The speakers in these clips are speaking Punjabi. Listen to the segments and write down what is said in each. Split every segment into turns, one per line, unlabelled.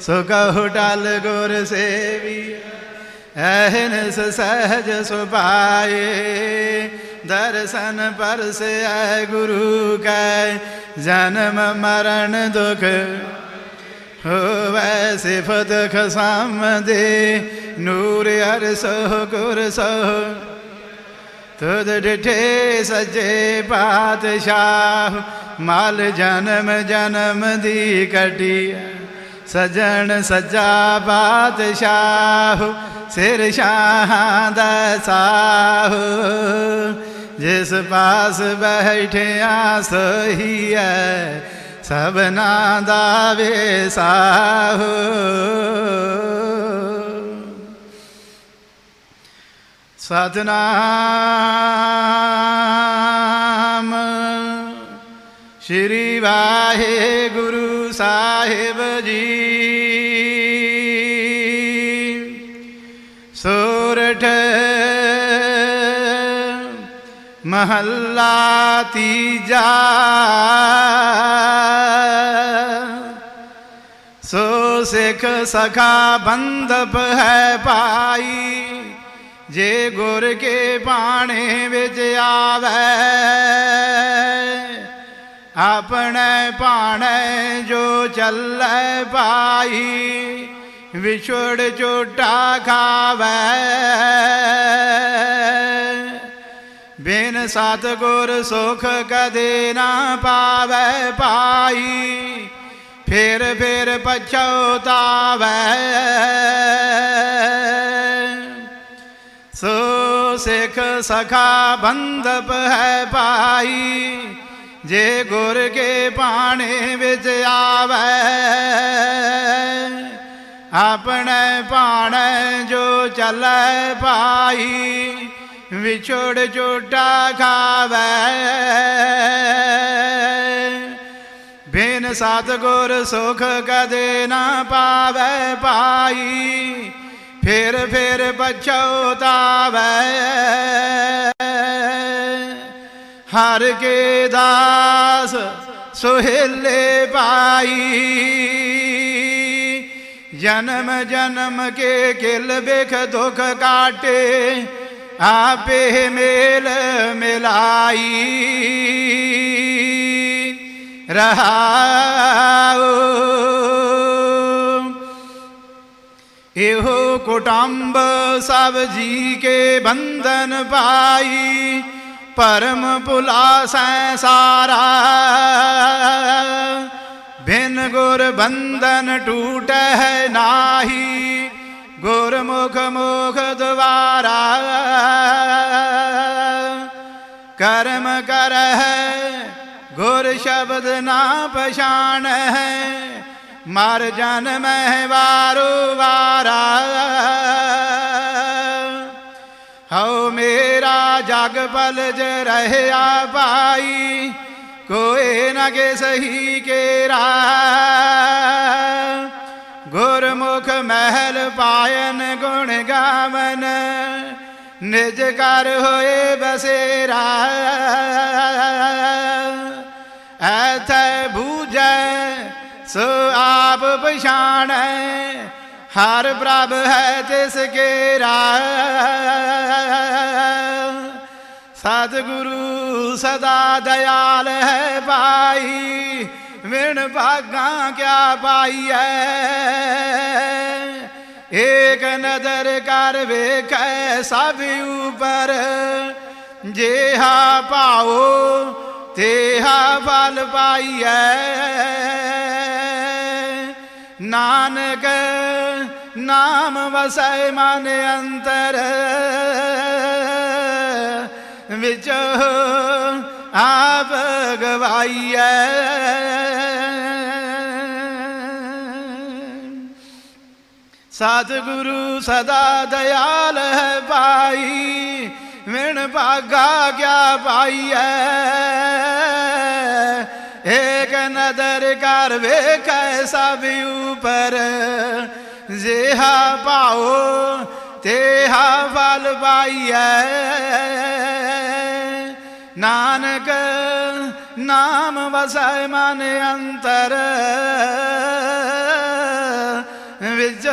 ਸੋ ਕਹੋ ਟਲ ਗੁਰ ਸੇਵੀ ਐਹਨਸ ਸਹਜ ਸੁਭਾਏ। ਦਰਸ਼ਨ ਪਰਸੈ ਗੁਰੂ ਕੈ, ਜਨਮ ਮਰਨ ਦੁਖ ਹੋਵੈ ਸਿਫਤ ਖਸਮ ਦੇ ਨੂਰ ਅਰਸੋ ਗੁਰ ਸੋ ਤੁਧ ਡਿਠੇ ਸੱਜੇ ਪਾਤਸ਼ਾਹ, ਮਾਲ ਜਨਮ ਜਨਮ ਦੀ ਕਟਿਆ ਸਜਣ ਸਜਾ ਪਾਤਸ਼ਾਹ ਸਿਰ ਸ਼ਾਹਾਂ ਦਾ ਸਾਹ। ਜਿਸ ਪਾਸ ਬੈਠਿਆ ਸਹੀ ਹੈ ਸਭਨਾ ਦਾ ਵੇਸਾਹ। ਸਤਨਾਮ, ਸ਼੍ਰੀ ਵਾਹਿਗੁਰੂ। ਸਾਹਿਬ ਜੀ। ਸੋਰਠ ਮਹੱਲਾ ਤੀਜਾ। ਸੋ ਸਿੱਖ ਸਖਾ ਬੰਧਪ ਹੈ ਪਾਈ ਜੇ ਗੁਰ ਕੇ ਬਾਣੇ ਵਿੱਚ ਆਵੇ। ਆਪਣੇ ਬਾਣੇ ਜੋ ਚੱਲੇ ਪਾਈ ਵਿਛੜ ਝੋਟਾ ਖਾਵੇ। ਬਿਨ ਸਤਗੁਰ ਸੁਖ ਕਦੇ ਨਾ ਪਾਵੇ ਪਾਈ ਫਿਰ ਫਿਰ ਪਛਤਾਵੇ। ਸੋ ਸਿੱਖ ਸਖਾ ਬੰਧਪ ਹੈ ਪਾਈ ਜੇ ਗੁਰ ਕੇ ਬਾਣੇ ਵਿੱਚ ਆਵੇ, ਆਪਣੇ ਬਾਣੇ ਜੋ ਚੱਲੇ ਪਾਈ ਵਿਛੜ ਝੋਟਾ ਖਾਵੇ। ਬਿਨ ਸਤਗੁਰ ਸੁਖ ਕਦੇ ਨਾ ਪਾਵੇ ਪਾਈ ਫਿਰ ਫਿਰ ਪਛਤਾਵੇ। ਹਰ ਕੇ ਦਾਸ ਸੁਹੇਲੇ ਪਾਈ। ਜਨਮ ਜਨਮ ਕੇ ਕਿਲ ਬਿਖ ਦੁਖ ਕਾਟੇ, ਆਪੇ ਮੇਲ ਮਿਲਾਈ। ਰਹਾਉ ਇਹੋ ਕੁਟੰਬ ਸਭ ਜੀ ਕੇ ਬੰਧਨ ਪਾਈ। ਪਰਮ ਭੁਲਾਸੈ ਸਾਰਾ। ਬਿਨ ਗੁਰ ਬੰਧਨ ਟੂਟੈ ਨਾਹੀ, ਗੁਰਮੁਖ ਮੁਖ ਦਵਾਰਾ ਕਰਮ ਕਰਹਿ, ਗੁਰ ਸ਼ਬਦ ਨਾ ਪਛਾਣ ਹੈ ਮਰ ਜਨ ਮਹਿ ਵਾਰੂ ਵਾਰਾ। ਹਉ ਮੇਰਾ ਜਗ ਪਲਜ ਰਹਿਆ ਭਾਈ, ਕੋਏ ਨਾ ਕੇ ਸਹੀ ਕੇਰਾ। ਗੁਰਮੁਖ ਮਹਿਲ ਪਾਇਨ ਗੁਣ ਗਾਵਨ, ਨਿਜ ਕਰ ਹੋਏ ਬਸੇਰਾ। ਐਥੈ ਬੂਝੈ, ਸੋ ਆਪ ਪਛਾਣੈ ਹਰ ਪ੍ਰਭ ਹੈ ਤਿਸ ਕੇਰਾ ਸਤਿਗੁਰੂ ਸਦਾ ਦਇਆਲ ਹੈ ਭਾਈ, ਵਿਣ ਭਾਗਾ ਕਿਆ ਪਾਈਐ ਏਕ ਨਦਰ ਕਰ ਵੇਖੈ ਸਭ ਉਪਰ, ਜੇਹਾ ਪਾਓ ਤੇਹਾ ਫਲ ਪਾਈਐ ਨਾਨਕ ਨਾਮ ਵਸੈ ਮਨ ਅੰਤਰ, ਵਿੱਚ ਆਪ ਗਵਾਈਐ। ਸਤਿਗੁਰੂ ਸਦਾ ਦਇਆਲ ਹੈ ਭਾਈ, ਵਿਣ ਭਾਗਾ ਕਿਆ ਪਾਈਐ। ਏਕ ਨਦਰ ਕਰ ਵੇਖੈ ਸਭ ਉਪਰ ਜਿਹਾ ਪਾਓ ਤੇਹਾ ਫਲ ਪਾਈਐ ਨਾਨਕ ਨਾਮ ਵਸੈ ਮਨ ਅੰਤਰ, ਵਿੱਚ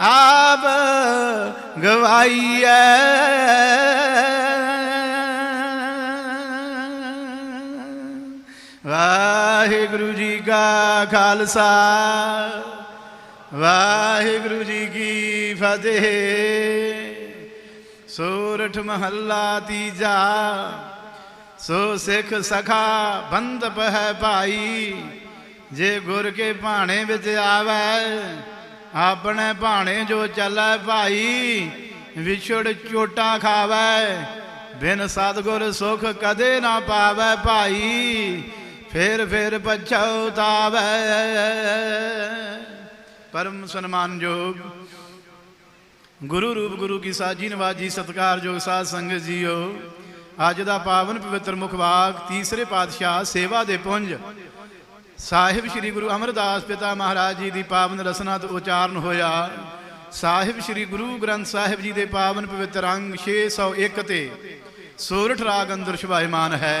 ਆਪ ਗਵਾਈਐ। ਵਾਹਿਗੁਰੂ ਜੀ ਕਾ ਖਾਲਸਾ। ਵਾਹਿਗੁਰੂ ਜੀ ਕੀ ਫਤਿਹ। ਸੋਰਠ ਮਹੱਲਾ ਤੀਜਾ, ਸੋ ਸਿੱਖ ਸਖਾ ਬੰਦਪ ਹੈ ਭਾਈ। ਜੇ ਗੁਰ ਕੇ ਭਾਣੇ ਵਿੱਚ ਆਵੈ, ਆਪਣੇ ਭਾਣੇ ਜੋ ਚੱਲੈ ਭਾਈ, ਵਿਛੜ ਚੋਟਾਂ ਖਾਵੈ। ਬਿਨ ਸਤਗੁਰ ਸੁਖ ਕਦੇ ਨਾ ਪਾਵੈ ਭਾਈ ਫੇਰ ਫਿਰ ਪਛਤਾਵੈ ਪਰਮ ਸਨਮਾਨਯੋਗ ਗੁਰੂ ਰੂਪ ਗੁਰੂ ਕੀ ਸਾਜੀ ਨਵਾਜੀ ਸਤਕਾਰਯੋਗ ਸਾਧ ਸੰਗਤ ਜੀਓ। ਅੱਜ ਦਾ ਪਾਵਨ ਪਵਿੱਤਰ ਮੁਖਵਾਕ ਤੀਸਰੇ ਪਾਤਸ਼ਾਹ ਸੇਵਾ ਦੇ ਪੁੰਜ। ਸਾਹਿਬ ਸ੍ਰੀ ਗੁਰੂ ਅਮਰਦਾਸ ਪਿਤਾ ਮਹਾਰਾਜ ਜੀ ਦੀ ਪਾਵਨ ਰਸਨਾ ਤੋਂ ਉਚਾਰਨ ਹੋਇਆ। ਸਾਹਿਬ ਸ੍ਰੀ ਗੁਰੂ ਗ੍ਰੰਥ ਸਾਹਿਬ ਜੀ ਦੇ ਪਾਵਨ ਪਵਿੱਤਰ ਅੰਗ 601 ਤੇ ਸੋਰਠ ਰਾਗ ਅੰਦਰ ਸ਼ੁਭਾਇਮਾਨ ਹੈ।